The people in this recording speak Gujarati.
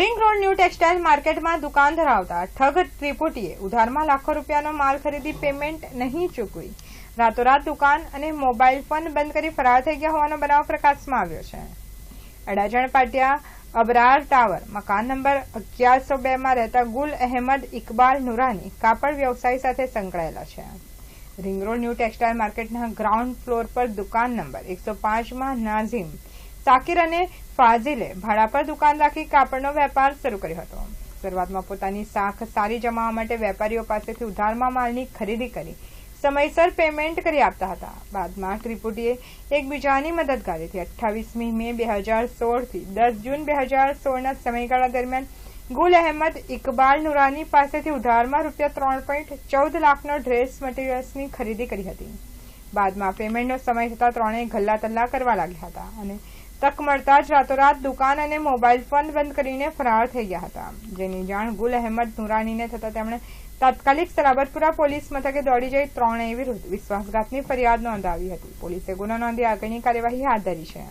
રિંગ રોડ ન્યૂ ટેક્સટાઇલ માર્કેટમાં દુકાન ધરાવતા ઠગ ત્રિપુટીએ ઉધારમાં લાખો રૂપિયાનો માલ ખરીદી પેમેન્ટ નહીં ચૂકવી. રાતોરાત દુકાન અને મોબાઈલ ફોન બંધ કરી ફરાર થઈ ગયા હોવાનો બનાવ પ્રકાશમાં આવ્યો છે. અડાજણ પાટિયા અબરાર ટાવર, મકાન નંબર અગિયારસો બેમાં રહેતા ગુલ અહેમદ ઇકબાલ નુરાની કાપડ વ્યવસાય સાથે સંકળાયેલા છે. રિંગ રોડ ન્યૂ ટેક્સટાઇલ માર્કેટના ગ્રાઉન્ડ ફ્લોર પર દુકાન નંબર એકસો પાંચમાં નાઝીમ સાકિર અને ફાઝિલે ભાડા પર દુકાન રાખી કાપડનો વેપાર શરૂ કર્યો હતો. શરૂઆતમાં પોતાની સાખ સારી જમાવવા માટે વેપારીઓ પાસેથી ઉધારમાં માલની ખરીદી કરી સમયસર પેમેન્ટ કરી આપતા હતા. બાદમાં ત્રિપુટીએ એકબીજાની મદદગારીથી અઠ્ઠાવીસમી મે બે હજાર સોળથી દસ જૂન બે હજાર સોળના સમયગાળા દરમિયાન ગુલ અહેમદ ઇકબાલ નુરાની પાસેથી ઉધારમાં રૂપિયા ત્રણ પોઈન્ટ ચૌદ લાખનો ડ્રેસ મટીરિયલ્સની ખરીદી કરી હતી. બાદમાં પેમેન્ટનો સમય થતાં ત્રણેય ગલ્લા તલ્લા કરવા લાગ્યા હતા અને તક મળતા જ રાતોરાત દુકાન અને મોબાઈલ ફોન બંધ કરીને ફરાર થઈ ગયા હતા. જેની જાણ ગુલ અહેમદ નુરાનીને થતાં તેમણે તાત્કાલિક સલાબતપુરા પોલીસ મથકે દોડી જઈ ત્રણેય વિરુદ્ધ વિશ્વાસઘાતની ફરિયાદ નોંધાવી હતી. પોલીસે ગુનો નોંધી આગળની કાર્યવાહી હાથ ધરી છે.